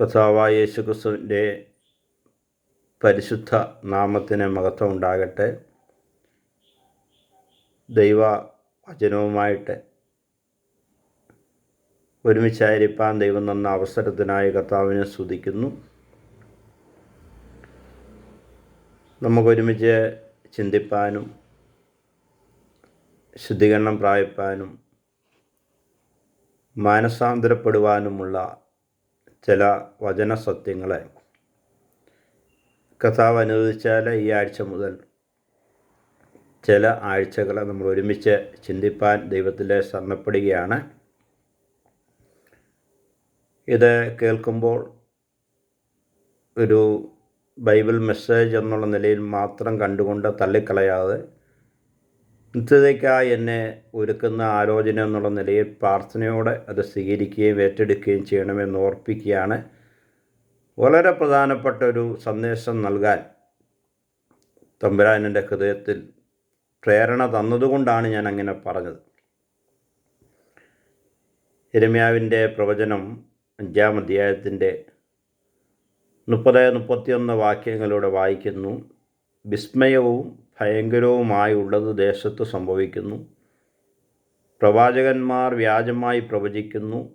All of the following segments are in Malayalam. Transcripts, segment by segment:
കർത്താവായ യേശുക്രിസ്തുവിന്റെ പരിശുദ്ധ നാമത്തിന് മഹത്വം ഉണ്ടാകട്ടെ ദൈവ വചനവുമായിട്ട് ഒരുമിച്ചായിരിക്കാൻ ദൈവം തന്ന അവസരത്തിനായി കർത്താവിനെ സ്തുതിക്കുന്നു. നമുക്കൊരുമിച്ച് ചിന്തിപ്പാനും ശുദ്ധീകരണം പ്രാപിപ്പാനും മാനസാന്തരപ്പെടുവാനുമുള്ള ചില വചന സത്യങ്ങളെ കഥാവ് അനുവദിച്ചാൽ ഈ ആഴ്ച മുതൽ ചില ആഴ്ചകളെ നമ്മൾ ഒരുമിച്ച് ചിന്തിപ്പാൻ ദൈവത്തിലെ ശരണപ്പെടുകയാണ് ഇത് കേൾക്കുമ്പോൾ ഒരു ബൈബിൾ മെസ്സേജ് എന്നുള്ള നിലയിൽ മാത്രം കണ്ടുകൊണ്ട് തള്ളിക്കളയാതെ നിത്യതയ്ക്കായി എന്നെ ഒരുക്കുന്ന ആലോചന എന്നുള്ള നിലയിൽ പ്രാർത്ഥനയോടെ അത് സ്വീകരിക്കുകയും ഏറ്റെടുക്കുകയും ചെയ്യണമെന്ന് ഓർപ്പിക്കുകയാണ്. വളരെ പ്രധാനപ്പെട്ട ഒരു സന്ദേശം നൽകാൻ തമ്പുരാൻ എന്റെ ഹൃദയത്തിൽ പ്രേരണ തന്നതുകൊണ്ടാണ് ഞാൻ അങ്ങനെ പറഞ്ഞത്. എരമ്യാവിന്റെ പ്രവചനം അഞ്ചാം അധ്യായത്തിന്റെ മുപ്പത് മുപ്പത്തിയൊന്ന് വാക്യങ്ങളിലൂടെ വായിക്കുന്നു. വിസ്മയവും ഭയങ്കരവുമായുള്ളത് ദേശത്ത് സംഭവിക്കുന്നു. പ്രവാചകന്മാർ വ്യാജമായി പ്രവചിക്കുന്നു.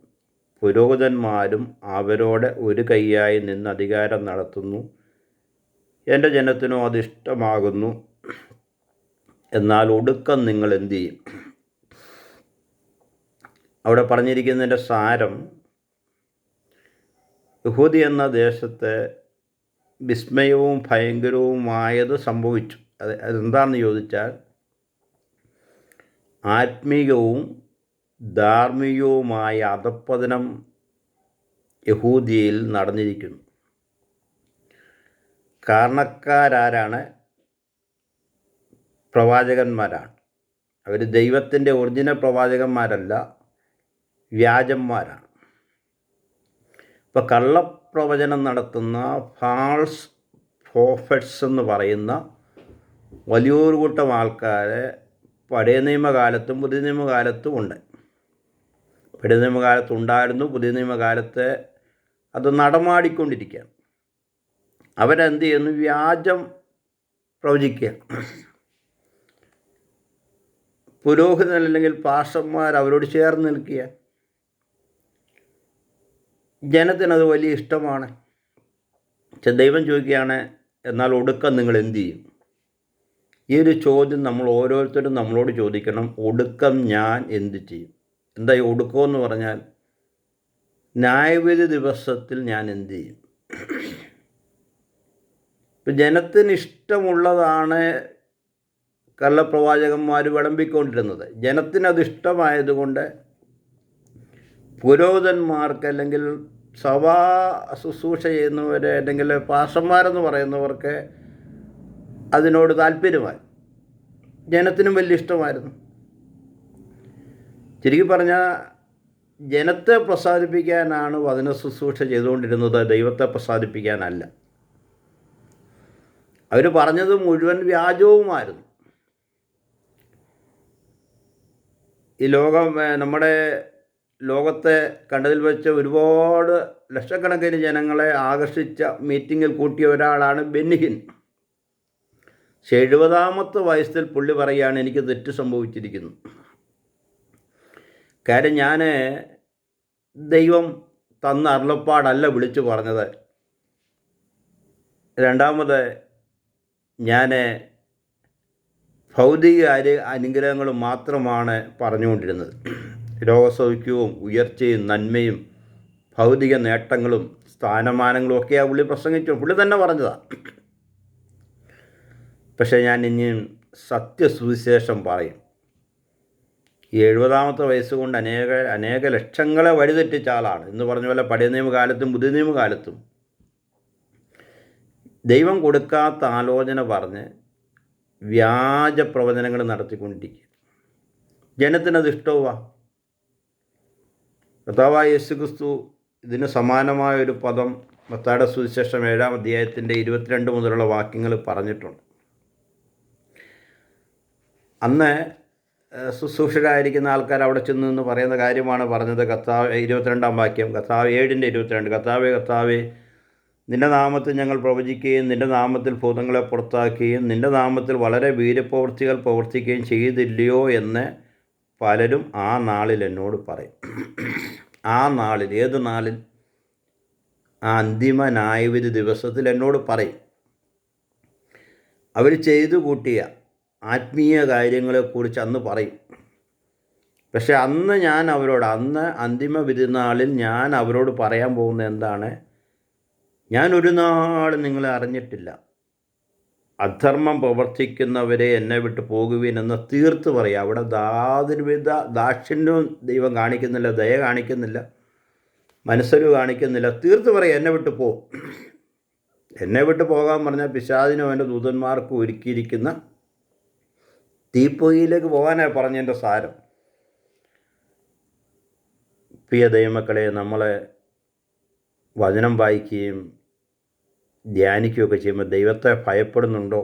പുരോഹിതന്മാരും അവരോട് ഒരു കൈയായി നിന്ന് അധികാരം നടത്തുന്നു. എന്റെ ജനത്തിനോ അതിഷ്ടമാകുന്നു എന്നാൽ ഒടുക്കം നിങ്ങൾ എന്തു ചെയ്യും? അവിടെ പറഞ്ഞിരിക്കുന്നതിന്റെ സാരം യഹൂദി എന്ന ദേശത്തെ വിസ്മയവും ഭയങ്കരവുമായത് സംഭവിച്ചു. അത് അതെന്താണെന്ന് ചോദിച്ചാൽ ആത്മീയവും ധാർമ്മികവുമായ അധപ്പതനം യഹൂദിയയിൽ നടന്നിരിക്കുന്നു. കാരണക്കാരാരാണ്? പ്രവാചകന്മാരാണ്. അവർ ദൈവത്തിന്റെ ഒറിജിനൽ പ്രവാചകന്മാരല്ല വ്യാജന്മാരാണ്. ഇപ്പോൾ കള്ളപ്രവചനം നടത്തുന്ന ഫാൾസ് പ്രോഫറ്റ്സ് എന്ന് പറയുന്ന വലിയൊരു കൂട്ടം ആൾക്കാരെ പഴയ നിയമകാലത്തും പുതിയ നിയമകാലത്തും ഉണ്ട്. പഴയ നിയമകാലത്ത് ഉണ്ടായിരുന്നു പുതിയ നിയമകാലത്ത് അത് നടമാടിക്കൊണ്ടിരിക്കുകയാണ്. അവരെന്ത് ചെയ്യുന്നു? വ്യാജം പ്രവചിക്കുക പുരോഹിതൻ അല്ലെങ്കിൽ പാഷന്മാർ അവരോട് ചേർന്ന് നിൽക്കുക ജനത്തിനത് വലിയ ഇഷ്ടമാണ്. പക്ഷെ ദൈവം ചോദിക്കുകയാണ് എന്നാൽ ഒടുക്കം നിങ്ങൾ എന്തു ചെയ്യും? ഈ ഒരു ചോദ്യം നമ്മൾ ഓരോരുത്തരും നമ്മളോട് ചോദിക്കണം. ഒടുക്കം ഞാൻ എന്ത് ചെയ്യും? എന്താ ഈ ഒടുക്കമെന്ന് പറഞ്ഞാൽ ന്യായവിധി ദിവസത്തിൽ ഞാൻ എന്ത് ചെയ്യും? ഇപ്പം ജനത്തിന് ഇഷ്ടമുള്ളതാണ് കള്ളപ്രവാചകന്മാർ വിളമ്പിക്കൊണ്ടിരുന്നത്. ജനത്തിനത് ഇഷ്ടമായതുകൊണ്ട് പുരോഹിതന്മാർക്ക് അല്ലെങ്കിൽ സഭാ ശുശ്രൂഷ ചെയ്യുന്നവർ അല്ലെങ്കിൽ പാഷന്മാരെന്ന് പറയുന്നവർക്ക് അതിനോട് താല്പര്യമായി. ജനത്തിനും വലിയ ഇഷ്ടമായിരുന്നു. ചുരുക്കി പറഞ്ഞാൽ ജനത്തെ പ്രസാദിപ്പിക്കാനാണ് വചന ശുശ്രൂഷ ചെയ്തുകൊണ്ടിരുന്നത് ദൈവത്തെ പ്രസാദിപ്പിക്കാനല്ല. അവർ പറഞ്ഞത് മുഴുവൻ വ്യാജവുമായിരുന്നു. ഈ ലോകം നമ്മുടെ ലോകത്തെ കണ്ടതിൽ വെച്ച് ഒരുപാട് ലക്ഷക്കണക്കിന് ജനങ്ങളെ ആകർഷിച്ച മീറ്റിങ്ങിൽ കൂട്ടിയ ഒരാളാണ് ബെന്നിഹിൻ. പക്ഷെ എഴുപതാമത്തെ വയസ്സിൽ പുള്ളി പറയുകയാണ് എനിക്ക് തെറ്റ് സംഭവിച്ചിരിക്കുന്നു. കാര്യം ഞാൻ ദൈവം തന്ന അരുളപ്പാടല്ല വിളിച്ചു പറഞ്ഞത്. രണ്ടാമത് ഞാൻ ഭൗതിക അനുഗ്രഹങ്ങൾ മാത്രമാണ് പറഞ്ഞുകൊണ്ടിരുന്നത്. രോഗസൗഖ്യവും ഉയർച്ചയും നന്മയും ഭൗതിക നേട്ടങ്ങളും സ്ഥാനമാനങ്ങളും ഒക്കെയാണ് പുള്ളി പ്രസംഗിച്ചു. പുള്ളി തന്നെ പറഞ്ഞതാണ് പക്ഷേ ഞാൻ ഇനിയും സത്യസുവിശേഷം പറയും. ഈ എഴുപതാമത്തെ വയസ്സുകൊണ്ട് അനേക അനേക ലക്ഷങ്ങളെ വഴിതെറ്റിച്ച ആളാണ്. എന്ന് പറഞ്ഞ പോലെ പഴയ നിയമകാലത്തും പുതിയ നിയമകാലത്തും ദൈവം കൊടുക്കാത്ത ആലോചന പറഞ്ഞ് വ്യാജ പ്രവചനങ്ങൾ നടത്തിക്കൊണ്ടിരിക്കുക ജനത്തിനത് ഇഷ്ടവുമാ. കർത്താവായ യേശു ക്രിസ്തു ഇതിന് സമാനമായ ഒരു പദം മത്താട സുവിശേഷം ഏഴാം അധ്യായത്തിന്റെ ഇരുപത്തിരണ്ട് മുതലുള്ള വാക്യങ്ങൾ പറഞ്ഞിട്ടുണ്ട്. അന്ന് ശുശ്രൂഷരായിരിക്കുന്ന ആൾക്കാർ അവിടെ ചെന്ന് നിന്ന് പറയുന്ന കാര്യമാണ് പറഞ്ഞത്. കർത്താവ് ഇരുപത്തിരണ്ടാം വാക്യം. കർത്താവ് ഏഴിന്റെ ഇരുപത്തിരണ്ട്. കർത്താവെ കർത്താവെ നിന്റെ നാമത്തിൽ ഞങ്ങൾ പ്രവചിക്കുകയും നിന്റെ നാമത്തിൽ ഭൂതങ്ങളെ പുറത്താക്കുകയും നിന്റെ നാമത്തിൽ വളരെ വീരപ്രവൃത്തികൾ പ്രവർത്തിക്കുകയും ചെയ്തില്ലയോ എന്ന് പലരും ആ നാളിൽ എന്നോട് പറയും. ആ നാളിൽ ഏത് നാളിൽ? ആ അന്തിമ ന്യായവിധി ദിവസത്തിൽ എന്നോട് പറയും. അവർ ചെയ്തു കൂട്ടിയ ആത്മീയ കാര്യങ്ങളെക്കുറിച്ച് അന്ന് പറയും. പക്ഷേ അന്ന് ഞാൻ അവരോട് അന്ന് അന്തിമ വിരുന്നാളിൽ ഞാൻ അവരോട് പറയാൻ പോകുന്ന എന്താണ്? ഞാൻ ഒരു നാൾ നിങ്ങളെ അറിഞ്ഞിട്ടില്ല. അധർമ്മം പ്രവർത്തിക്കുന്നവരെ എന്നെ വിട്ട് പോകുവീൻ എന്ന് തീർത്ത് പറയുക അവിടെ യാതൊരുവിധ ദാക്ഷിണ്യവും ദൈവം കാണിക്കുന്നില്ല ദയ കാണിക്കുന്നില്ല മനസ്സരു കാണിക്കുന്നില്ല. തീർത്ത് പറയുക എന്നെ വിട്ട് പോ. എന്നെ വിട്ട് പോകാൻ പറഞ്ഞാൽ പിശാദിനും അവന്റെ ദൂതന്മാർക്കും ഒരുക്കിയിരിക്കുന്ന തീപ്പൊയ്യിലേക്ക് പോകാനാണ് പറഞ്ഞതിന്റെ സാരം. പ്രിയ ദൈവമക്കളെ നമ്മളെ വചനം വായിക്കുകയും ധ്യാനിക്കുകയൊക്കെ ചെയ്യുമ്പോൾ ദൈവത്തെ ഭയപ്പെടുന്നുണ്ടോ?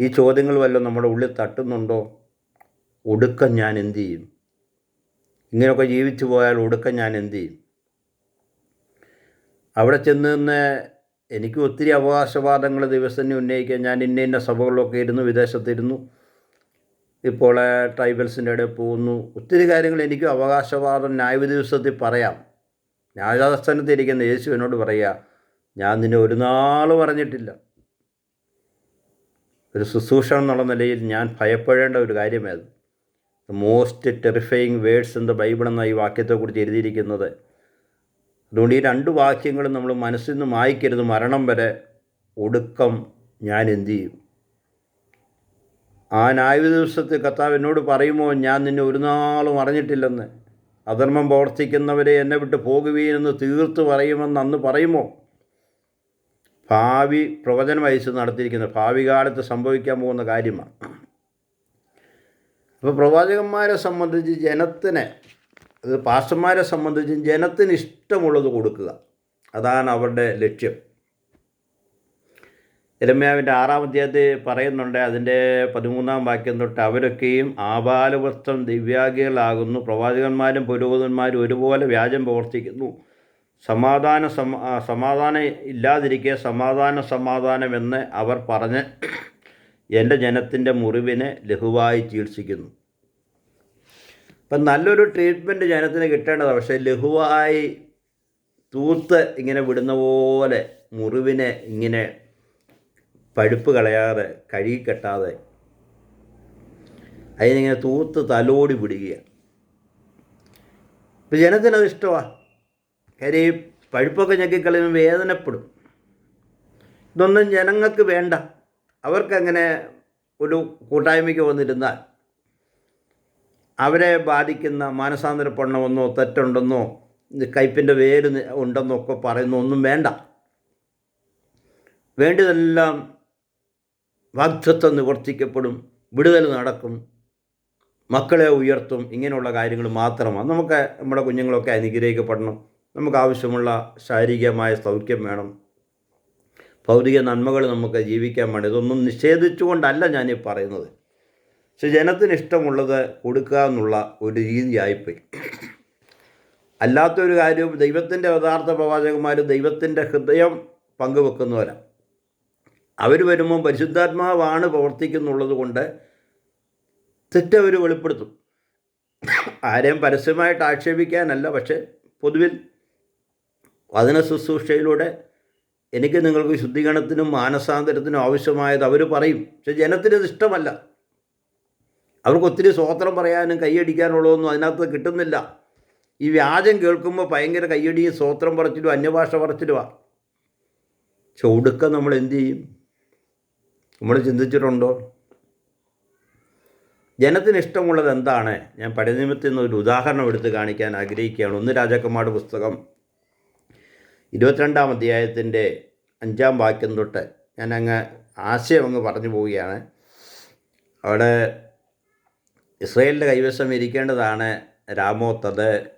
ഈ ചോദ്യങ്ങൾ വല്ലതും നമ്മുടെ ഉള്ളിൽ തട്ടുന്നുണ്ടോ? ഒടുക്കം ഞാൻ എന്തു ചെയ്യും? ഇങ്ങനെയൊക്കെ ജീവിച്ചു പോയാൽ ഒടുക്കം ഞാൻ എന്തു ചെയ്യും? അവിടെ ചെന്ന് നിന്ന് എനിക്ക് ഒത്തിരി അവകാശവാദങ്ങൾ ദിവസം ഉന്നയിക്കാൻ ഞാൻ ഇന്ന ഇന്ന സഭകളിലൊക്കെ ഇരുന്നു വിദേശത്തിരുന്നു ഇപ്പോൾ ട്രൈബൽസിന്റെ ഇടയിൽ പോകുന്നു. ഒത്തിരി കാര്യങ്ങൾ എനിക്ക് അവകാശവാദം ന്യായവിധി ദിവസത്തിൽ പറയാം ന്യായസ്ഥാനത്തിരിക്കുന്ന യേശു എന്നോട് പറയുക ഞാൻ നിന്നെ ഒരു നാൾ പറഞ്ഞിട്ടില്ല ഒരു ശുശ്രൂഷ എന്നുള്ള നിലയിൽ ഞാൻ ഭയപ്പെടേണ്ട ഒരു കാര്യമേത് most terrifying words in the Bible എന്ന ഈ വാക്യത്തെക്കുറിച്ച് എഴുതിയിരിക്കുന്നത്. അതുകൊണ്ട് ഈ രണ്ട് വാക്യങ്ങളും നമ്മൾ മനസ്സിൽ നിന്ന് മായ്ക്കരുത്. മരണം വരെ ഒടുക്കം ഞാൻ എന്തു ചെയ്യും? ആ ന്യായ ദിവസത്തിൽ കർത്താവ് എന്നോട് പറയുമോ ഞാൻ നിന്നെ ഒരു നാളും അറിഞ്ഞിട്ടില്ലെന്ന്. അധർമ്മം പ്രവർത്തിക്കുന്നവരെ എന്നെ വിട്ട് പോകുകയെന്ന് തീർത്ത് പറയുമെന്ന് അന്ന് പറയുമോ? ഭാവി പ്രവചനം അയച്ച് നടത്തിയിരിക്കുന്നത് ഭാവി കാലത്ത് സംഭവിക്കാൻ പോകുന്ന കാര്യമാണ്. അപ്പോൾ പ്രവാചകന്മാരെ സംബന്ധിച്ച് ജനത്തിന് അത് പാസ്റ്റർമാരെ സംബന്ധിച്ച് ജനത്തിന് ഇഷ്ടമുള്ളത് കൊടുക്കുക. അതാണ് അവരുടെ ലക്ഷ്യം. എരമ്യാവിന്റെ ആറാം അധ്യായത്തിൽ പറയുന്നുണ്ട് അതിന്റെ പതിമൂന്നാം വാക്യം തൊട്ട് അവരൊക്കെയും ആപാലവസ്ത്രം ദിവ്യാഗികളാകുന്നു പ്രവാചകന്മാരും പുരോഹിതന്മാരും ഒരുപോലെ വ്യാജം പ്രവർത്തിക്കുന്നു. സമാധാന സമാധാനം ഇല്ലാതിരിക്കെ സമാധാന സമാധാനമെന്ന് അവർ പറഞ്ഞ് എന്റെ ജനത്തിന്റെ മുറിവിനെ ലഘുവായി ചികിത്സിക്കുന്നു. അപ്പം നല്ലൊരു ട്രീറ്റ്മെന്റ് ജനത്തിന് കിട്ടേണ്ടതാണ്. പക്ഷേ ലഘുവായി തൂത്ത് ഇങ്ങനെ വിടുന്ന പോലെ മുറിവിനെ ഇങ്ങനെ പഴുപ്പ് കളയാതെ കഴുകി കെട്ടാതെ. അതിനിങ്ങനെ തൂത്ത് തലോടി പിടിക്കുകയാണ് ഇപ്പം ജനത്തിനത് ഇഷ്ടമാണ് കാര്യം ഈ പഴുപ്പൊക്കെ ഞെക്കിക്കളയുമ്പോൾ വേദനപ്പെടും. ഇതൊന്നും ജനങ്ങൾക്ക് വേണ്ട. അവർക്കങ്ങനെ ഒരു കൂട്ടായ്മയ്ക്ക് വന്നിരുന്നാൽ അവരെ ബാധിക്കുന്ന മാനസാന്തരപ്പെടണമെന്നോ തെറ്റുണ്ടെന്നോ കയ്പിന്റെ വേര് ഉണ്ടെന്നോ ഒക്കെ പറയുന്ന ഒന്നും വേണ്ട. വേണ്ടതെല്ലാം വാഗ്ദത്വം നിവർത്തിക്കപ്പെടും വിടുതൽ നടക്കും മക്കളെ ഉയർത്തും ഇങ്ങനെയുള്ള കാര്യങ്ങൾ മാത്രമാണ്. നമുക്ക് നമ്മുടെ കുഞ്ഞുങ്ങളൊക്കെ അനുഗ്രഹിക്കപ്പെടണം. നമുക്ക് ആവശ്യമുള്ള ശാരീരികമായ സൗഖ്യം വേണം. ഭൗതിക നന്മകൾ നമുക്ക് ജീവിക്കാൻ വേണം. ഇതൊന്നും നിഷേധിച്ചുകൊണ്ടല്ല ഞാൻ ഞാനീ പറയുന്നത്. പക്ഷെ ജനത്തിന് ഇഷ്ടമുള്ളത് കൊടുക്കുക എന്നുള്ള ഒരു രീതിയായിപ്പോയി. അല്ലാത്തൊരു കാര്യവും ദൈവത്തിന്റെ യഥാർത്ഥ പ്രവാചകന്മാർ ദൈവത്തിന്റെ ഹൃദയം പങ്കുവെക്കുന്നവരാണ്. അവർ വരുമ്പോൾ പരിശുദ്ധാത്മാവാണ് പ്രവർത്തിക്കുന്നുള്ളത് കൊണ്ട് തെറ്റവർ വെളിപ്പെടുത്തും. ആരെയും പരസ്യമായിട്ട് ആക്ഷേപിക്കാനല്ല പക്ഷെ പൊതുവിൽ വചന ശുശ്രൂഷയിലൂടെ എനിക്ക് നിങ്ങൾക്ക് ശുദ്ധീകരണത്തിനും മാനസാന്തരത്തിനും ആവശ്യമായത് അവർ പറയും. പക്ഷെ ജനത്തിനത് ഇഷ്ടമല്ല. അവർക്ക് ഒത്തിരി സ്വോത്രം പറയാനും കൈയടിക്കാനുള്ളതൊന്നും അതിനകത്ത് കിട്ടുന്നില്ല. ഈ വ്യാജം കേൾക്കുമ്പോൾ ഭയങ്കര കയ്യടിയും സ്വോത്രം പറച്ചിലും അന്യഭാഷ പറച്ചിലുമാണ് പക്ഷെ ഒടുക്കം നമ്മൾ എന്തു ചെയ്യും? നമ്മൾ ചിന്തിച്ചിട്ടുണ്ടോ? ജനത്തിന് ഇഷ്ടമുള്ളത് എന്താണ്? ഞാൻ പഴയനിയമത്തിൽ നിന്ന് ഒരു ഉദാഹരണം എടുത്ത് കാണിക്കാൻ ആഗ്രഹിക്കുകയാണ്. ഒന്ന് രാജാക്കന്മാരുടെ പുസ്തകം. ഇരുപത്തിരണ്ടാം അധ്യായത്തിന്റെ അഞ്ചാം വാക്യം തൊട്ട് ഞാൻ അങ്ങ് ആശയം അങ്ങ് പറഞ്ഞു പോവുകയാണ്. അവിടെ ഇസ്രയേലിന്റെ കൈവശം ഇരിക്കേണ്ടതാണ് രാമോത്ത് അത്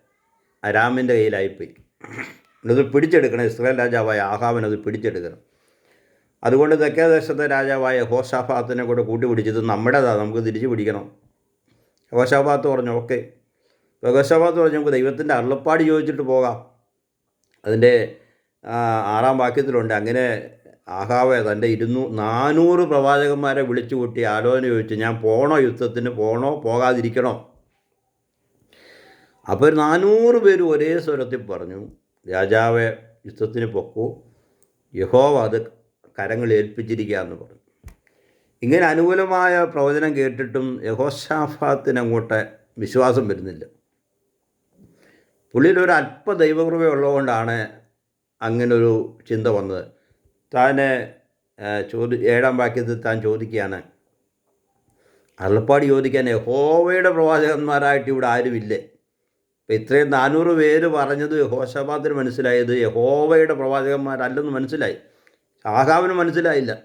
അരാമിന്റെ കയ്യിലായിപ്പോയി. അത് പിടിച്ചെടുക്കണം. ഇസ്രായേൽ രാജാവായ ആഹാവൻ അത് പിടിച്ചെടുക്കണം. അതുകൊണ്ട് തെക്കേ ദേശത്തെ രാജാവായ ഹോഷാഫാത്തിനെ കൂടെ കൂട്ടി പിടിച്ചത് നമ്മുടേതാണ് നമുക്ക് തിരിച്ചു പിടിക്കണം. ഹോഷാഫാത്ത് പറഞ്ഞു ഓക്കെ. ഹോഷാഫാത്ത് പറഞ്ഞു നമുക്ക് ദൈവത്തിന്റെ അരുളപ്പാട് ചോദിച്ചിട്ട് പോകാം. അതിന്റെ ആറാം വാക്യത്തിലുണ്ട് അങ്ങനെ ആഹാവെ തന്റെ ഇരുന്നൂ നാനൂറ് പ്രവാചകന്മാരെ വിളിച്ചു കൂട്ടി ആലോചന ചോദിച്ചു ഞാൻ പോണോ യുദ്ധത്തിന് പോണോ പോകാതിരിക്കണോ? അപ്പോൾ ഒരു നാനൂറ് പേര് ഒരേ സ്വരത്തിൽ പറഞ്ഞു രാജാവെ യുദ്ധത്തിന് പൊക്കൂ. യഹോവ അത് കരങ്ങൾ ഏൽപ്പിച്ചിരിക്കുക എന്ന് പറഞ്ഞു. ഇങ്ങനെ അനുകൂലമായ പ്രവചനം കേട്ടിട്ടും യഹോഷാഫാത്തിന് അങ്ങോട്ട് വിശ്വാസം വരുന്നില്ല. പുള്ളിയിൽ ഒരു അല്പ ദൈവകൃപ ഉള്ളതുകൊണ്ടാണ് അങ്ങനൊരു ചിന്ത വന്നത്. താൻ ചോദി ഏഴാം വാക്യത്തിൽ താൻ ചോദിക്കുകയാണ് അരുളപ്പാട് ചോദിക്കാൻ യഹോവയുടെ പ്രവാചകന്മാരായിട്ട് ഇവിടെ ആരുമില്ലേ? ഇപ്പം ഇത്രയും നാനൂറ് പേര് പറഞ്ഞത് യഹോഷാബാദിന് മനസ്സിലായത് യഹോവയുടെ പ്രവാചകന്മാരല്ലെന്ന് മനസ്സിലായി. ആഹാവിന് മനസ്സിലായില്ല.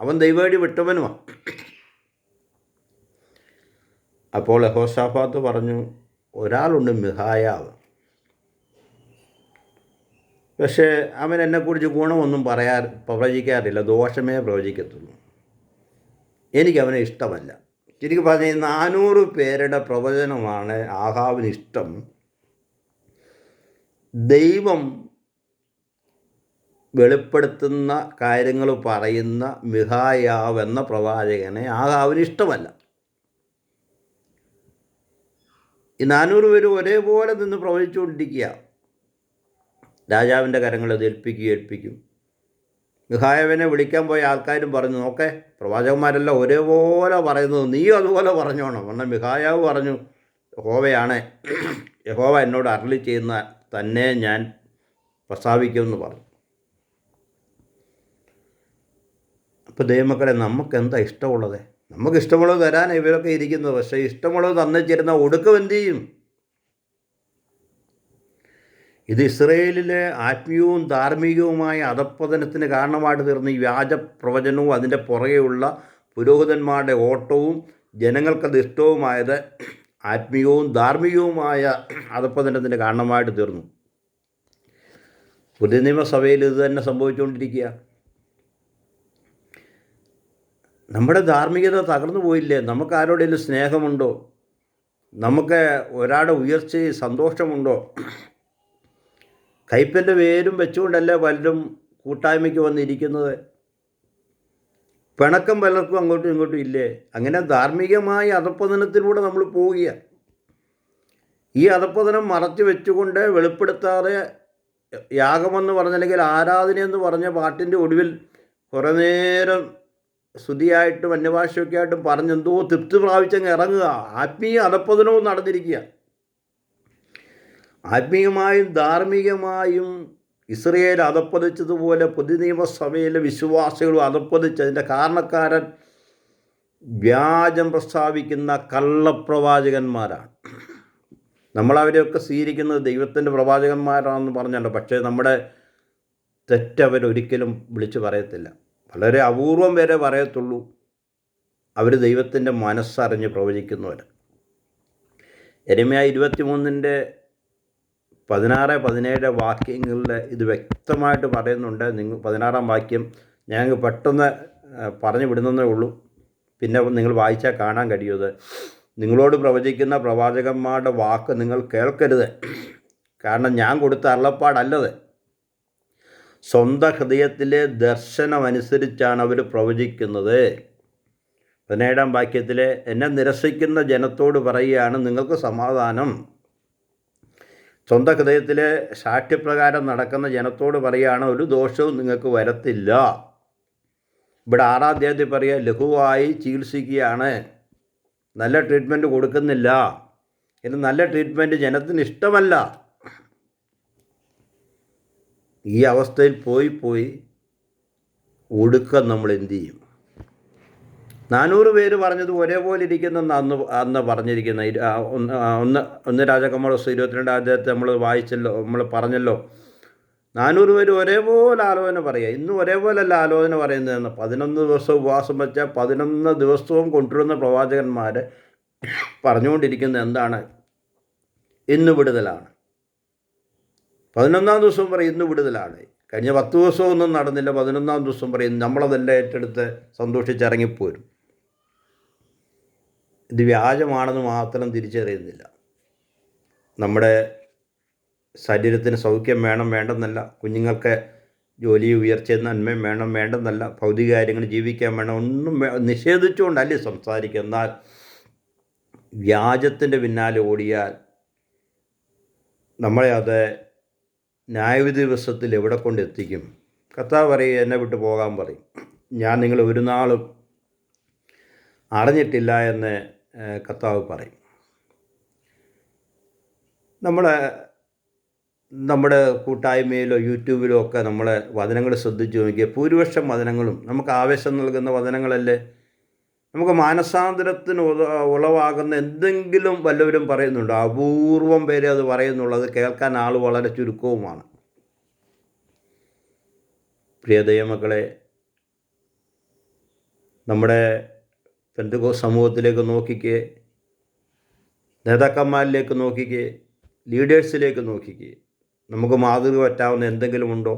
അവൻ ദൈവവഴി വിട്ടവനുമാണ് അപ്പോൾ യഹോഷാഫാത്ത് പറഞ്ഞു ഒരാളുണ്ട് മിഹായാവ്. പക്ഷേ അവൻ എന്നെക്കുറിച്ച് ഗുണമൊന്നും പറയാ പ്രവചിക്കാറില്ല ദോഷമേ പ്രവചിക്കത്തുള്ളൂ. എനിക്ക് അവനെ ഇഷ്ടമല്ല. ശരിക്കും പറഞ്ഞ നാനൂറ് പേരുടെ പ്രവചനമാണ് ആഹാവിന് ഇഷ്ടം. ദൈവം വെളിപ്പെടുത്തുന്ന കാര്യങ്ങൾ പറയുന്ന മിഹായാവ് എന്ന പ്രവാചകനെ ആഹാവിന് ഇഷ്ടമല്ല ഈ നാനൂറ് പേര് ഒരേപോലെ നിന്ന് പ്രവചിച്ചുകൊണ്ടിരിക്കുക. രാജാവിന്റെ കരങ്ങൾ അത് ഏൽപ്പിക്കും ഏൽപ്പിക്കും. മിഹായവനെ വിളിക്കാൻ പോയ ആൾക്കാരും പറഞ്ഞു നോക്കെ പ്രവാചകന്മാരെല്ലാം ഒരേപോലെ പറയുന്നത് നീയും അതുപോലെ പറഞ്ഞോണം. കാരണം മിഹായാവ് പറഞ്ഞു യഹോവയാണ് യഹോവ എന്നോട് അരളി ചെയ്യുന്ന തന്നെ ഞാൻ പ്രസ്താവിക്കുമെന്ന് പറഞ്ഞു. അപ്പോൾ ദൈവമക്കളെ നമുക്ക് എന്താ ഇഷ്ടമുള്ളത്? നമുക്ക് ഇഷ്ടമുള്ളത് തരാനാണ് ഇവരൊക്കെ ഇരിക്കുന്നത് പക്ഷേ ഇഷ്ടമുള്ളത് തന്നിച്ചിരുന്ന ഒടുക്കം എന്ത് ചെയ്യും? ഇത് ഇസ്രയേലിലെ ആത്മീയവും ധാർമ്മികവുമായ അധപ്പതനത്തിന് കാരണമായിട്ട് തീർന്ന ഈ വ്യാജ പ്രവചനവും അതിന്റെ പുറകെയുള്ള പുരോഹിതന്മാരുടെ ഓട്ടവും ജനങ്ങൾക്കത് ഇഷ്ടവുമായത് ആത്മീയവും ധാർമ്മികവുമായ അധപ്പതനത്തിന്റെ കാരണമായിട്ട് തീർന്നു. പുതിയ നിയമസഭയിൽ ഇത് തന്നെ സംഭവിച്ചുകൊണ്ടിരിക്കുക നമ്മുടെ ധാർമ്മികത തകർന്നു പോയില്ലേ? നമുക്ക് ആരോടെങ്കിലും സ്നേഹമുണ്ടോ? നമുക്ക് ഒരാളുടെ ഉയർച്ചയിൽ സന്തോഷമുണ്ടോ? കയ്പന്റെ പേരും വെച്ചുകൊണ്ടല്ലേ പലരും കൂട്ടായ്മയ്ക്ക് വന്നിരിക്കുന്നത്? പിണക്കം പലർക്കും അങ്ങോട്ടും ഇങ്ങോട്ടും ഇല്ലേ? അങ്ങനെ ധാർമ്മികമായ അധപ്പതനത്തിലൂടെ നമ്മൾ പോവുക ഈ അധപ്പതനം മറച്ചു വെച്ചുകൊണ്ട് വെളിപ്പെടുത്താതെ യാഗമെന്ന് പറഞ്ഞല്ലെങ്കിൽ ആരാധനയെന്ന് പറഞ്ഞ പാട്ടിന്റെ ഒടുവിൽ കുറേ നേരം സ്തുതിയായിട്ടും അന്യഭാഷയൊക്കെ ആയിട്ടും പറഞ്ഞെന്തോ തൃപ്തി പ്രാപിച്ചങ്ങ് ഇറങ്ങുക. ആത്മീയ അധപ്പതനവും നടന്നിരിക്കുക. ആത്മീയമായും ധാർമ്മികമായും ഇസ്രയേൽ അതപ്പതിച്ചതുപോലെ പുതിയ നിയമസഭയിലെ വിശ്വാസികളും അതപ്പതിച്ചതിന്റെ കാരണക്കാരൻ വ്യാജം പ്രസ്താവിക്കുന്ന കള്ളപ്രവാചകന്മാരാണ്. നമ്മളവരെയൊക്കെ സ്വീകരിക്കുന്നത് ദൈവത്തിന്റെ പ്രവാചകന്മാരാണെന്ന് പറഞ്ഞല്ലോ. പക്ഷേ നമ്മുടെ തെറ്റവരൊരിക്കലും വിളിച്ചു പറയത്തില്ല. വളരെ അപൂർവം വരെ പറയത്തുള്ളൂ. അവർ ദൈവത്തിന്റെ മനസ്സറിഞ്ഞ് പ്രവചിക്കുന്നവർ എരുമയ ഇരുപത്തി മൂന്നിന്റെ പതിനാറ് പതിനേഴ് വാക്യങ്ങളിൽ ഇത് വ്യക്തമായിട്ട് പറയുന്നുണ്ട്. നിങ്ങൾ പതിനാറാം വാക്യം ഞങ്ങൾക്ക് പെട്ടെന്ന് പറഞ്ഞു വിടുന്നതേ ഉള്ളൂ. പിന്നെ നിങ്ങൾ വായിച്ചാൽ കാണാൻ കഴിയുന്നത്. നിങ്ങളോട് പ്രവചിക്കുന്ന പ്രവാചകന്മാരുടെ വാക്ക് നിങ്ങൾ കേൾക്കരുത്. കാരണം ഞാൻ കൊടുത്ത അരുളപ്പാടല്ലത്. സ്വന്തം ഹൃദയത്തിലെ ദർശനമനുസരിച്ചാണ് അവർ പ്രവചിക്കുന്നത്. പതിനേഴാം വാക്യത്തിൽ എന്നെ നിരസിക്കുന്ന ജനത്തോട് പറയുകയാണ് നിങ്ങൾക്ക് സമാധാനം. സ്വന്തം ഹൃദയത്തിലെ സാക്ഷ്യപ്രകാരം നടക്കുന്ന ജനത്തോട് പറയുകയാണ് ഒരു ദോഷവും നിങ്ങൾക്ക് വരത്തില്ല. ഇവിടെ ആറാം തീയതി പറയുക ലഘുവായി ചികിത്സിക്കുകയാണ്. നല്ല ട്രീറ്റ്മെന്റ് കൊടുക്കുന്നില്ല. ഇത് നല്ല ട്രീറ്റ്മെന്റ് ജനത്തിന് ഇഷ്ടമല്ല. ഈ അവസ്ഥയിൽ പോയി പോയി ഒടുക്കം നമ്മൾ എന്തു ചെയ്യും? നാനൂറ് പേര് പറഞ്ഞത് ഒരേപോലെ ഇരിക്കുന്ന അന്ന് അന്ന് പറഞ്ഞിരിക്കുന്ന. ഒന്ന് ഒന്ന് ഒന്ന് രാജകമ്മളസ് ഇരുപത്തിരണ്ട് അദ്ദേഹത്തെ നമ്മൾ വായിച്ചല്ലോ നമ്മൾ പറഞ്ഞല്ലോ. നാനൂറ് പേര് ഒരേപോലെ ആലോചന പറയുക ഇന്നും ഒരേപോലല്ല ആലോചന പറയുന്നതെന്ന്. പതിനൊന്ന് ദിവസം ഉപവാസം വെച്ചാൽ പതിനൊന്ന് ദിവസവും കൊണ്ടുവരുന്ന പ്രവാചകന്മാർ പറഞ്ഞുകൊണ്ടിരിക്കുന്നത് എന്താണ്? ഇന്ന് വിടുതലാണ്. പതിനൊന്നാം ദിവസം വരെ ഇന്ന് വിടുതലാണ്. കഴിഞ്ഞ പത്ത് ദിവസമൊന്നും നടന്നില്ല. പതിനൊന്നാം ദിവസം പറയും നമ്മളതെല്ലാം ഏറ്റെടുത്ത് സന്തോഷിച്ചിറങ്ങിപ്പോരും. ഇത് വ്യാജമാണെന്ന് മാത്രം തിരിച്ചറിയുന്നില്ല. നമ്മുടെ ശരീരത്തിന് സൗഖ്യം വേണം വേണ്ടെന്നല്ല കുഞ്ഞുങ്ങൾക്ക് ജോലി ഉയർച്ച നന്മയും വേണം വേണ്ടെന്നല്ല ഭൗതിക കാര്യങ്ങൾ ജീവിക്കാൻ വേണം ഒന്നും നിഷേധിച്ചുകൊണ്ടല്ലേ സംസാരിക്കുക. എന്നാൽ വ്യാജത്തിന്റെ പിന്നാലെ ഓടിയാൽ നമ്മളെ അത് ന്യായവിധി ദിവസത്തിൽ എവിടെ കൊണ്ട് എത്തിക്കും കർത്താവ് പറയും എന്നെ വിട്ട് പോകാൻ പറയും. ഞാൻ നിങ്ങൾ ഒരു നാളും അറിഞ്ഞിട്ടില്ല എന്ന് കത്താവ് പറയും. നമ്മളെ നമ്മുടെ കൂട്ടായ്മയിലോ യൂട്യൂബിലോ ഒക്കെ നമ്മളെ വചനങ്ങൾ ശ്രദ്ധിച്ചു നോക്കിയാൽ ഭൂരിപക്ഷം വചനങ്ങളും നമുക്ക് ആവേശം നൽകുന്ന വചനങ്ങളല്ലേ? നമുക്ക് മാനസാന്തരത്തിന് ഉളവാകുന്ന എന്തെങ്കിലും വല്ലവരും പറയുന്നുണ്ട്? അപൂർവം പേരെ അത് പറയുന്നുള്ളത് കേൾക്കാൻ ആൾ വളരെ ചുരുക്കവുമാണ്. പ്രിയ ദൈവമക്കളെ നമ്മുടെ പെന്തകോ സമൂഹത്തിലേക്ക് നോക്കിക്കേ നേതാക്കന്മാരിലേക്ക് നോക്കിക്കേ ലീഡേഴ്സിലേക്ക് നോക്കിക്കേ നമുക്ക് മാതൃക പറ്റാവുന്ന എന്തെങ്കിലും ഉണ്ടോ?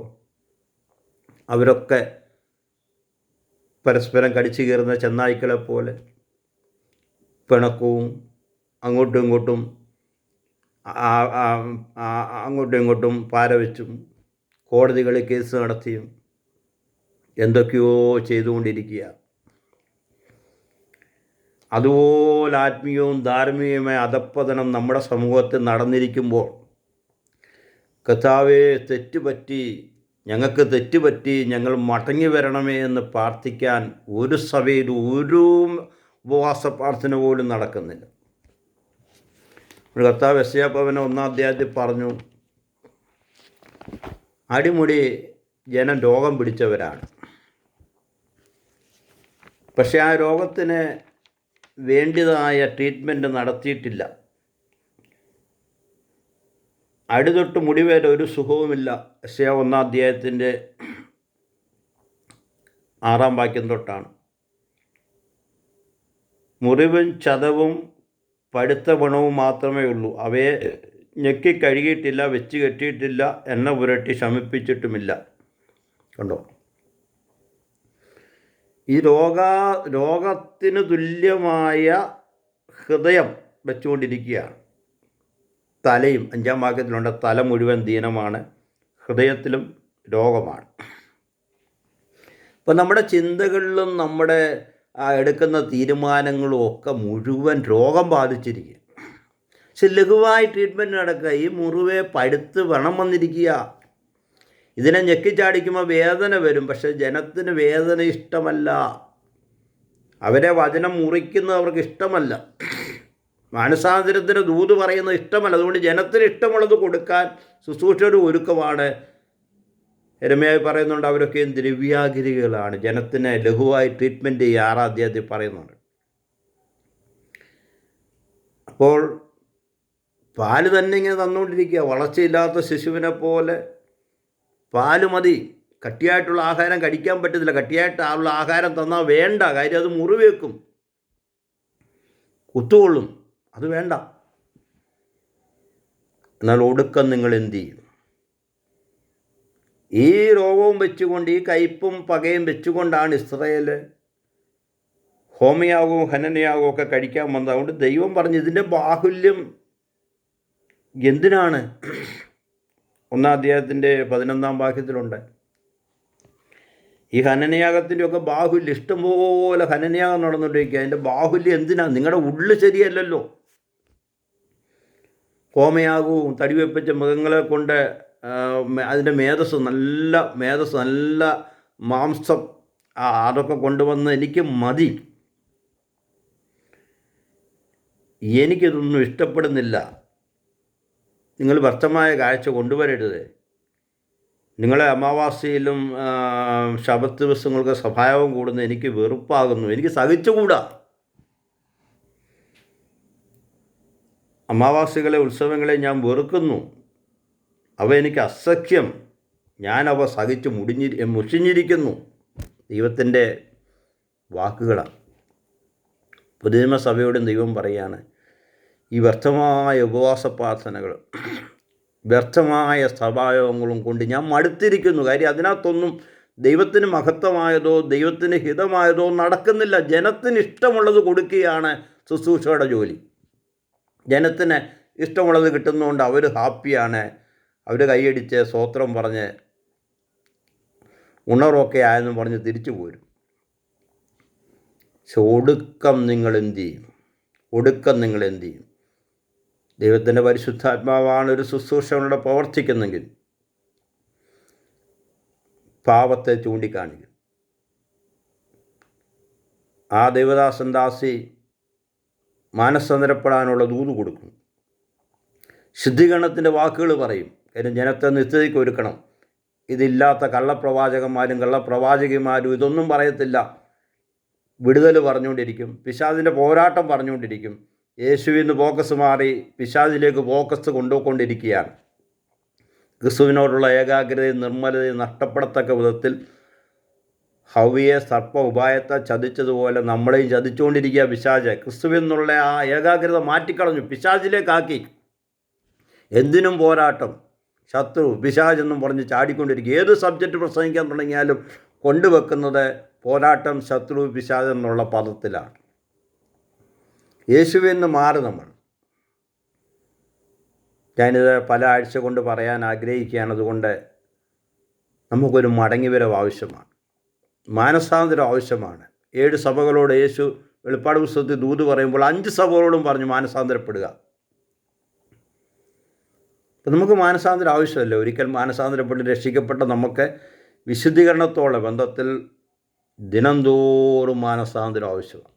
അവരൊക്കെ പരസ്പരം കടിച്ചു കയറുന്ന ചെന്നായ്ക്കളെ പോലെ പിണക്കവും അങ്ങോട്ടും ഇങ്ങോട്ടും അങ്ങോട്ടും ഇങ്ങോട്ടും പാരവെച്ചും കോടതികളിൽ കേസ് നടത്തിയും എന്തൊക്കെയോ ചെയ്തുകൊണ്ടിരിക്കുക. അതുപോലെ ആത്മീയവും ധാർമ്മികവുമായ അധപ്പതനം നമ്മുടെ സമൂഹത്തിൽ നടന്നിരിക്കുമ്പോൾ കഥാവെ തെറ്റുപറ്റി ഞങ്ങൾക്ക് തെറ്റുപറ്റി ഞങ്ങൾ മടങ്ങി വരണമേ എന്ന് പ്രാർത്ഥിക്കാൻ ഒരു സഭയിൽ ഒരു ഉപവാസ പ്രാർത്ഥന പോലും നടക്കുന്നില്ല. ഒരു കർത്താവ് ഒന്നാം അധ്യായത്തിൽ പറഞ്ഞു അടിമുടി ജനം രോഗം പിടിച്ചവരാണ്. പക്ഷേ ആ രോഗത്തിന് വേണ്ടതായ ട്രീറ്റ്മെന്റ് നടത്തിയിട്ടില്ല. അടിതൊട്ട് മുടിവേറെ ഒരു സുഖവുമില്ല. എസ്യ ഒന്നാം അധ്യായത്തിന്റെ ആറാം വാക്യം തൊട്ടാണ്. മുറിവും ചതവും പഴുത്ത പണവും മാത്രമേ ഉള്ളൂ. അവയെ ഞെക്കി കഴുകിയിട്ടില്ല വെച്ച് കെട്ടിയിട്ടില്ല എണ്ണ പുരട്ടി ശമിപ്പിച്ചിട്ടുമില്ല. കണ്ടോ? ഈ രോഗ രോഗത്തിന് തുല്യമായ ഹൃദയം വെച്ചുകൊണ്ടിരിക്കുകയാണ്. തലയും അഞ്ചാം വാക്യത്തിലുണ്ട് തല മുഴുവൻ ദീനമാണ് ഹൃദയത്തിലും രോഗമാണ്. അപ്പം നമ്മുടെ ചിന്തകളിലും നമ്മുടെ എടുക്കുന്ന തീരുമാനങ്ങളും ഒക്കെ മുഴുവൻ രോഗം ബാധിച്ചിരിക്കുക പക്ഷെ ലഘുവായി ട്രീറ്റ്മെന്റ് നടക്കുക ഈ മുറിവെ പഴുത്ത് വണം വന്നിരിക്കുക. ഇതിനെ ഞെക്കിച്ചാടിക്കുമ്പോൾ വേദന വരും പക്ഷെ ജനത്തിന് വേദന ഇഷ്ടമല്ല. അവരെ വചനം മുറിക്കുന്നത് അവർക്ക് ഇഷ്ടമല്ല. മാനസാന്തരത്തിന് ദൂത് പറയുന്നത് ഇഷ്ടമല്ല. അതുകൊണ്ട് ജനത്തിന് ഇഷ്ടമുള്ളത് കൊടുക്കാൻ ശുശ്രൂഷയുടെ ഒരുക്കമാണ്. എരമയായി പറയുന്നുണ്ട് അവരൊക്കെയും ദ്രവ്യാഗിരികളാണ്. ജനത്തിനെ ലഘുവായി ട്രീറ്റ്മെന്റ് ചെയ്യുക ആറാം പറയുന്നുണ്ട്. അപ്പോൾ പാൽ തന്നെ ഇങ്ങനെ തന്നുകൊണ്ടിരിക്കുക. വളർച്ചയില്ലാത്ത ശിശുവിനെ പോലെ പാൽ മതി. കട്ടിയായിട്ടുള്ള ആഹാരം കഴിക്കാൻ പറ്റത്തില്ല. കട്ടിയായിട്ടുള്ള ആഹാരം തന്നാൽ വേണ്ട. കാര്യം അത് മുറിവേക്കും. കുത്തുകൊള്ളും. അത് വേണ്ട. എന്നാൽ ഒടുക്കം നിങ്ങൾ എന്തു ചെയ്യും? ഈ രോഗവും വെച്ചുകൊണ്ട് ഈ കയ്പും പകയും വെച്ചുകൊണ്ടാണ് ഇസ്രയേൽ ഹോമയാകവും ഹനനയാകവും ഒക്കെ കഴിക്കാൻ വന്നത്. അതുകൊണ്ട് ദൈവം പറഞ്ഞു ഇതിന്റെ ബാഹുല്യം എന്തിനാണ്? ഒന്നാം അദ്ദേഹത്തിന്റെ പതിനൊന്നാം വാക്യത്തിലുണ്ട്. ഈ ഹനനയാഗത്തിന്റെ ഒക്കെ ബാഹുല്യം ഇഷ്ടംപോലെ ഹനനയാഗം നടന്നുകൊണ്ടിരിക്കുക അതിന്റെ ബാഹുല്യം എന്തിനാണ് നിങ്ങളുടെ ഉള്ളു ശരിയല്ലല്ലോ. ഹോമയാകവും തടിവെപ്പിച്ച മൃഗങ്ങളെ കൊണ്ട് അതിന്റെ മേധസ് നല്ല മേധസ് നല്ല മാംസം അതൊക്കെ കൊണ്ടുവന്ന് എനിക്ക് മതി. എനിക്കിതൊന്നും ഇഷ്ടപ്പെടുന്നില്ല. നിങ്ങൾ വ്യർത്ഥമായ കാഴ്ച കൊണ്ടുവരരുത്. നിങ്ങളെ അമാവാസിയിലും ശബത്ത് ദിവസങ്ങൾക്ക് സ്വഭാവം കൂടുന്ന എനിക്ക് വെറുപ്പാകുന്നു. എനിക്ക് സഹിച്ചുകൂടാ. അമാവാസികളെ ഉത്സവങ്ങളെ ഞാൻ വെറുക്കുന്നു. അവ എനിക്ക് അസഖ്യം. ഞാൻ അവ സഹിച്ച് മുടിഞ്ഞി മുഷിഞ്ഞിരിക്കുന്നു. ദൈവത്തിന്റെ വാക്കുകളാണ്. പുതിയ സഭയോടും ദൈവം പറയാണ് ഈ വ്യർത്ഥമായ ഉപവാസ പ്രാർത്ഥനകൾ വ്യർത്ഥമായ സഭായോഗങ്ങളും കൊണ്ട് ഞാൻ മടുത്തിരിക്കുന്നു. കാര്യം അതിനകത്തൊന്നും ദൈവത്തിന് മഹത്വമായതോ ദൈവത്തിന് ഹിതമായതോ നടക്കുന്നില്ല. ജനത്തിന് ഇഷ്ടമുള്ളത് കൊടുക്കുകയാണ് ശുശ്രൂഷയുടെ ജോലി. ജനത്തിന് ഇഷ്ടമുള്ളത് കിട്ടുന്നതുകൊണ്ട് അവർ ഹാപ്പിയാണ്. അവർ കൈയടിച്ച് സ്വോത്രം പറഞ്ഞ് ഉണർവൊക്കെ ആയെന്ന് പറഞ്ഞ് തിരിച്ചു പോരും. പക്ഷെ ഒടുക്കം നിങ്ങൾ എന്ത് ചെയ്യും? ഒടുക്കം നിങ്ങൾ എന്ത് ചെയ്യും? ദൈവത്തിന്റെ പരിശുദ്ധാത്മാവാണ് ഒരു ശുശ്രൂഷകളുടെ പ്രവർത്തിക്കുന്നെങ്കിൽ പാപത്തെ ചൂണ്ടിക്കാണിക്കും. ആ ദേവദാസൻ ദാസി മാനസാന്തരപ്പെടാനുള്ള ദൂത് കൊടുക്കും. ശുദ്ധീകരണത്തിന്റെ വാക്കുകൾ പറയും. കാര്യം ജനത്തെ നിത്യതയ്ക്ക് ഒരുക്കണം. ഇതില്ലാത്ത കള്ളപ്രവാചകന്മാരും കള്ളപ്രവാചകിമാരും ഇതൊന്നും പറയത്തില്ല. വിടുതൽ പറഞ്ഞുകൊണ്ടിരിക്കും. പിശാദിന്റെ പോരാട്ടം പറഞ്ഞുകൊണ്ടിരിക്കും. യേശുവിൽ നിന്ന് ഫോക്കസ് മാറി പിശാദിലേക്ക് ഫോക്കസ് കൊണ്ടുപോയിക്കൊണ്ടിരിക്കുകയാണ് ക്രിസ്തുവിനോടുള്ള ഏകാഗ്രതയും നിർമ്മലതയും നഷ്ടപ്പെടത്തക്ക വിധത്തിൽ ഹവിയെ സർപ്പ ഉപായത്തെ ചതിച്ചതുപോലെ നമ്മളെയും ചതിച്ചുകൊണ്ടിരിക്കുക പിശാജ് ക്രിസ്തുവിൽ നിന്നുള്ള ആ ഏകാഗ്രത മാറ്റിക്കളഞ്ഞു. പിശാജിലേക്കാക്കി എന്തിനും പോരാട്ടം. ശത്രു പിശാജ് എന്നും പറഞ്ഞ് ചാടിക്കൊണ്ടിരിക്കുക. ഏത് സബ്ജക്റ്റ് പ്രസംഗിക്കാൻ തുടങ്ങിയാലും കൊണ്ടുവെക്കുന്നത് പോരാട്ടം ശത്രു പിശാജ് എന്നുള്ള പദത്തിലാണ്. യേശുവിൽ നിന്ന് മാറി നമ്മൾ. ഞാനിത് പല ആഴ്ച കൊണ്ട് പറയാൻ ആഗ്രഹിക്കുകയാണ്. അതുകൊണ്ട് നമുക്കൊരു മടങ്ങിവരവ് ആവശ്യമാണ്. മാനസാന്തരം ആവശ്യമാണ് ഏഴ് സഭകളോട് യേശു വെളിപ്പാട് പുസ്തകത്തിൽ ദൂത് പറയുമ്പോൾ അഞ്ച് സഭകളോടും പറഞ്ഞു മാനസാന്തരപ്പെടുക. അപ്പം നമുക്ക് മാനസാന്തരം ആവശ്യമല്ല ഒരിക്കൽ മാനസാന്തരപ്പെട്ട് രക്ഷിക്കപ്പെട്ട നമുക്ക് വിശുദ്ധീകരണത്തോളം ബന്ധത്തിൽ ദിനംതോറും മാനസാന്തരം ആവശ്യമാണ്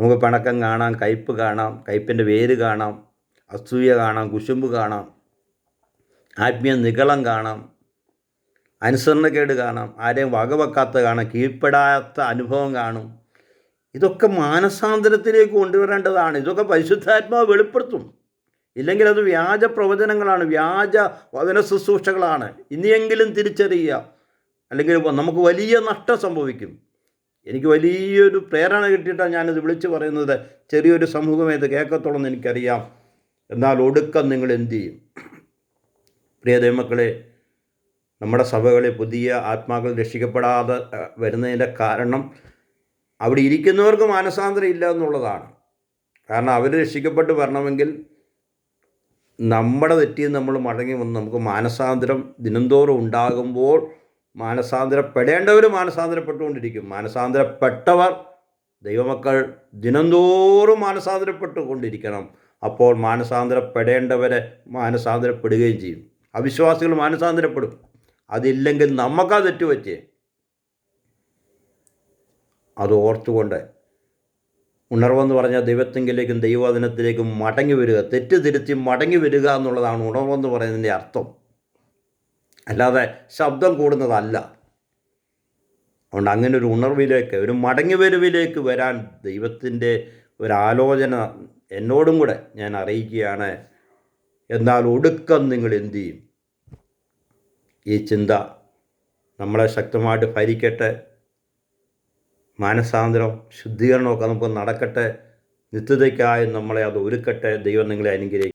നമുക്ക് പിണക്കം കാണാം കയ്പ് കാണാം കയ്പിന്റെ വേര് കാണാം അസൂയ കാണാം കുശുമ്പ് കാണാം ആത്മീയ നിഗളം കാണാം അനുസരണക്കേട് കാണാം ആരെയും വകവെക്കാത്ത കാണാം കീഴ്പ്പെടാത്ത അനുഭവം കാണും. ഇതൊക്കെ മാനസാന്തരത്തിലേക്ക് കൊണ്ടുവരേണ്ടതാണ്. ഇതൊക്കെ പരിശുദ്ധാത്മാവ് വെളിപ്പെടുത്തും. ഇല്ലെങ്കിൽ അത് വ്യാജ പ്രവചനങ്ങളാണ് വ്യാജ വചന ശുശ്രൂഷകളാണ്. ഇനിയെങ്കിലും തിരിച്ചറിയുക. അല്ലെങ്കിൽ നമുക്ക് വലിയ നഷ്ടം സംഭവിക്കും. എനിക്ക് വലിയൊരു പ്രേരണ കിട്ടിയിട്ടാണ് ഞാനിത് വിളിച്ചു പറയുന്നത്. ചെറിയൊരു സമൂഹമേ ഇത് കേൾക്കത്തുള്ളൂ എന്ന് എനിക്കറിയാം. എന്നാൽ ഒടുക്കം നിങ്ങൾ എന്ത് ചെയ്യും? പ്രിയ ദൈവമക്കളെ നമ്മുടെ സഭകളിൽ പുതിയ ആത്മാക്കൾ രക്ഷിക്കപ്പെടാതെ വരുന്നതിന്റെ കാരണം അവിടെ ഇരിക്കുന്നവർക്ക് മാനസാന്തരം ഇല്ല എന്നുള്ളതാണ്. കാരണം അവർ രക്ഷിക്കപ്പെട്ട് വരണമെങ്കിൽ നമ്മുടെ തെറ്റിയും നമ്മൾ മടങ്ങി വന്ന് നമുക്ക് മാനസാന്തരം ദിനംതോറും ഉണ്ടാകുമ്പോൾ മാനസാന്തരപ്പെടേണ്ടവർ മാനസാന്തരപ്പെട്ടുകൊണ്ടിരിക്കും. മാനസാന്തരപ്പെട്ടവർ ദൈവമക്കൾ ദിനംതോറും മാനസാന്തരപ്പെട്ടുകൊണ്ടിരിക്കണം. അപ്പോൾ മാനസാന്തരപ്പെടേണ്ടവരെ മാനസാന്തരപ്പെടുകയും ചെയ്യും. അവിശ്വാസികൾ മാനസാന്തരപ്പെടും. അതില്ലെങ്കിൽ നമുക്കാ തെറ്റുപറ്റിയേ അത് ഓർത്തുകൊണ്ട് ഉണർവെന്ന് പറഞ്ഞാൽ ദൈവത്തെങ്കിലേക്കും ദൈവവചനത്തിലേക്കും മടങ്ങി വരിക തെറ്റ് തിരുത്തി മടങ്ങി വരിക എന്നുള്ളതാണ് ഉണർവെന്ന് പറയുന്നതിന്റെ അർത്ഥം. അല്ലാതെ ശബ്ദം കൂടുന്നതല്ല. അതുകൊണ്ട് അങ്ങനെ ഒരു ഉണർവിലേക്ക് ഒരു മടങ്ങി വരവിലേക്ക് വരാൻ ദൈവത്തിന്റെ ഒരാലോചന എന്നോടും കൂടെ ഞാൻ അറിയിക്കുകയാണ്. എന്നാൽ ഒടുക്കം നിങ്ങൾ എന്തു ചെയ്യും? ഈ ചിന്ത നമ്മളെ ശക്തമായിട്ട് ഭരിക്കട്ടെ മാനസാന്തരം ശുദ്ധീകരണമൊക്കെ നമുക്ക് നടക്കട്ടെ. നിത്യതയ്ക്കായി നമ്മളെ അത് ഒരുക്കട്ടെ. ദൈവം നിങ്ങളെ അനുഗ്രഹിക്കും